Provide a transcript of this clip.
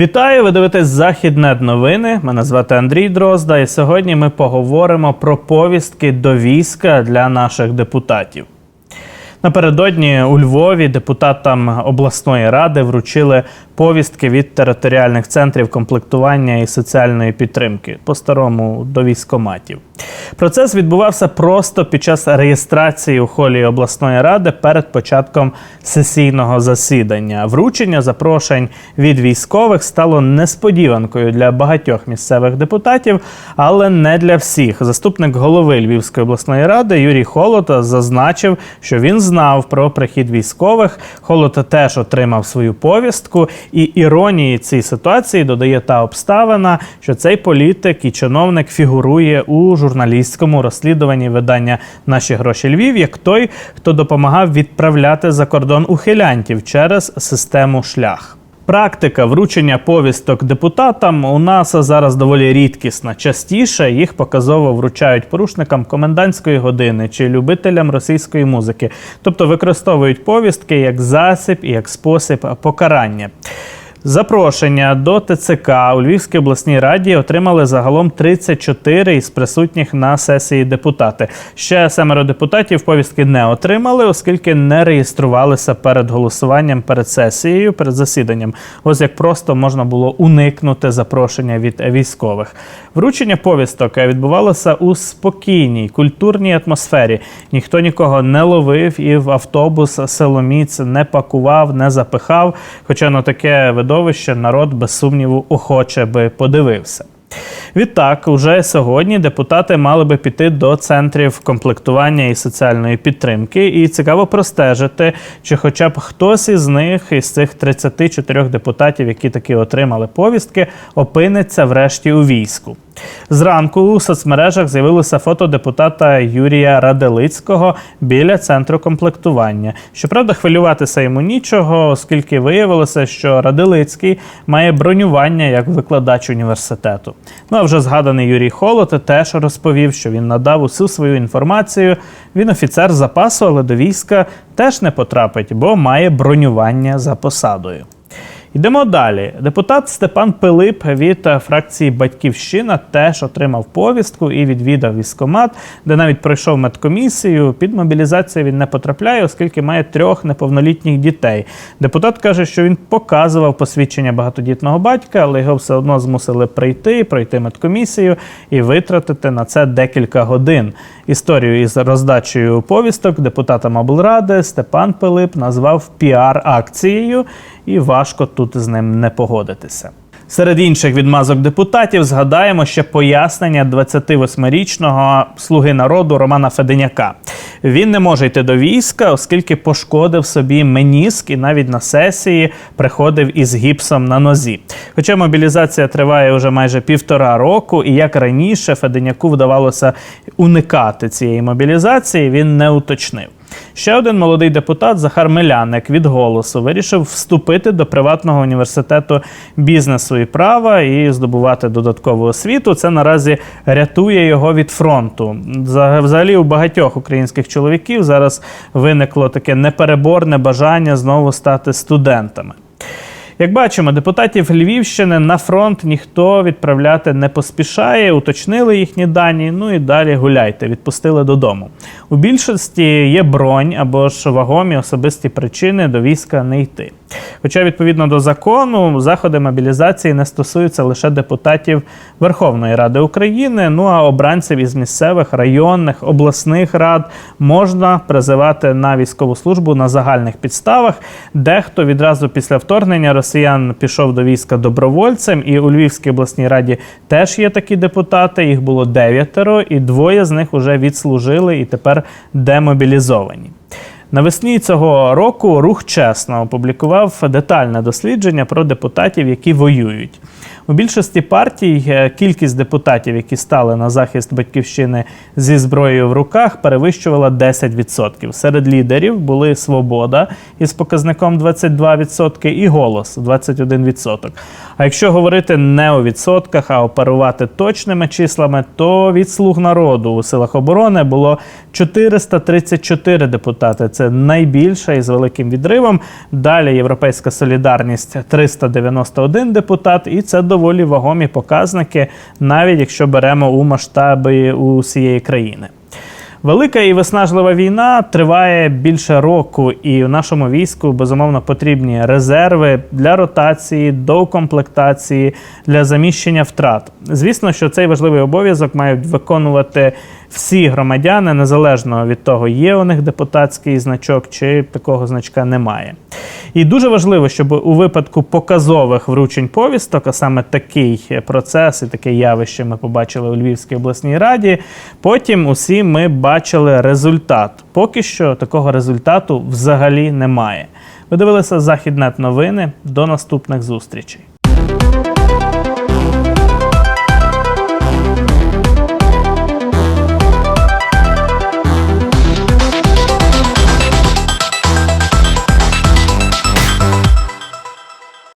Вітаю! Ви дивитесь Західнет новини. Мене звати Андрій Дрозда, і сьогодні ми поговоримо про повістки до війська для наших депутатів. Напередодні у Львові депутатам обласної ради вручили повістки від територіальних центрів комплектування і соціальної підтримки, по-старому до військоматів. Процес відбувався просто під час реєстрації у холі обласної ради перед початком сесійного засідання. Вручення запрошень від військових стало несподіванкою для багатьох місцевих депутатів, але не для всіх. Заступник голови Львівської обласної ради Юрій Холота зазначив, що він знав про прихід військових. Холота теж отримав свою повістку. І іронії цій ситуації додає та обставина, що цей політик і чиновник фігурує у журналістському розслідуванні видання Наші гроші Львів як той, хто допомагав відправляти за кордон ухилянтів через систему шлях. Практика вручення повісток депутатам у нас зараз доволі рідкісна. Частіше їх показово вручають порушникам комендантської години чи любителям російської музики, тобто використовують повістки як засіб і як спосіб покарання. Запрошення до ТЦК у Львівській обласній раді отримали загалом 34 із присутніх на сесії депутати. Ще семеро депутатів повістки не отримали, оскільки не реєструвалися перед голосуванням перед сесією, перед засіданням. Ось як просто можна було уникнути запрошення від військових. Вручення повісток відбувалося у спокійній культурній атмосфері. Ніхто нікого не ловив і в автобус силоміць не пакував, не запихав. Хоча на таке видовище народ без сумніву охоче би подивився. Відтак, уже сьогодні депутати мали би піти до центрів комплектування і соціальної підтримки, і цікаво простежити, чи хоча б хтось із них, із цих 34 депутатів, які таки отримали повістки, опиниться врешті у війську. Зранку у соцмережах з'явилося фото депутата Юрія Раделицького біля центру комплектування. Щоправда, хвилюватися йому нічого, оскільки виявилося, що Раделицький має бронювання як викладач університету. Ну а вже згаданий Юрій Холод теж розповів, що він надав усю свою інформацію. Він офіцер запасу, але до війська теж не потрапить, бо має бронювання за посадою. Йдемо далі. Депутат Степан Пилип від е, фракції Батьківщина теж отримав повістку і відвідав військомат, де навіть пройшов медкомісію. Під мобілізацію він не потрапляє, оскільки має трьох неповнолітніх дітей. Депутат каже, що він показував посвідчення багатодітного батька, але його все одно змусили прийти, пройти медкомісію і витратити на це декілька годин. Історію із роздачею повісток депутатам облради Степан Пилип назвав піар-акцією, і важко тут з ним не погодитися. Серед інших відмазок депутатів згадаємо ще пояснення 28-річного слуги народу Романа Феденяка. Він не може йти до війська, оскільки пошкодив собі меніск і навіть на сесії приходив із гіпсом на нозі. Хоча мобілізація триває вже майже півтора року, і як раніше Феденяку вдавалося уникати цієї мобілізації, він не уточнив. Ще один молодий депутат Захар Меляник від голосу вирішив вступити до приватного університету бізнесу і права і здобувати додаткову освіту. Це наразі рятує його від фронту. Взагалі у багатьох українських чоловіків зараз виникло таке непереборне бажання знову стати студентами. Як бачимо, депутатів Львівщини на фронт ніхто відправляти не поспішає, уточнили їхні дані. Ну і далі гуляйте, відпустили додому. У більшості є бронь або ж вагомі особисті причини до війська не йти. Хоча, відповідно до закону, заходи мобілізації не стосуються лише депутатів Верховної Ради України. Ну а обранців із місцевих, районних, обласних рад можна призивати на військову службу на загальних підставах. Дехто відразу після вторгнення росіян пішов до війська добровольцем, і у Львівській обласній раді теж є такі депутати. Їх було дев'ятеро, і двоє з них вже відслужили і тепер демобілізовані. Навесні цього року рух чесно опублікував детальне дослідження про депутатів, які воюють. У більшості партій е, кількість депутатів, які стали на захист батьківщини зі зброєю в руках, перевищувала 10%. Серед лідерів були Свобода із показником 22% і голос 21%. А якщо говорити не у відсотках, а оперувати точними числами, то від слуг народу у силах оборони було 434 депутати. Це найбільша і з великим відривом. Далі Європейська солідарність 391 депутат, і це доволі вагомі показники, навіть якщо беремо у масштаби усієї країни. Велика і виснажлива війна триває більше року, і в нашому війську безумовно потрібні резерви для ротації, доукомплектації, для заміщення втрат. Звісно, що цей важливий обов'язок мають виконувати всі громадяни, незалежно від того, є у них депутатський значок чи такого значка немає. І дуже важливо, щоб у випадку показових вручень повісток, а саме такий процес і таке явище ми побачили у Львівській обласній раді. Потім усі ми бачили результат. Поки що такого результату взагалі немає. Ви дивилися Західнет новини. До наступних зустрічей.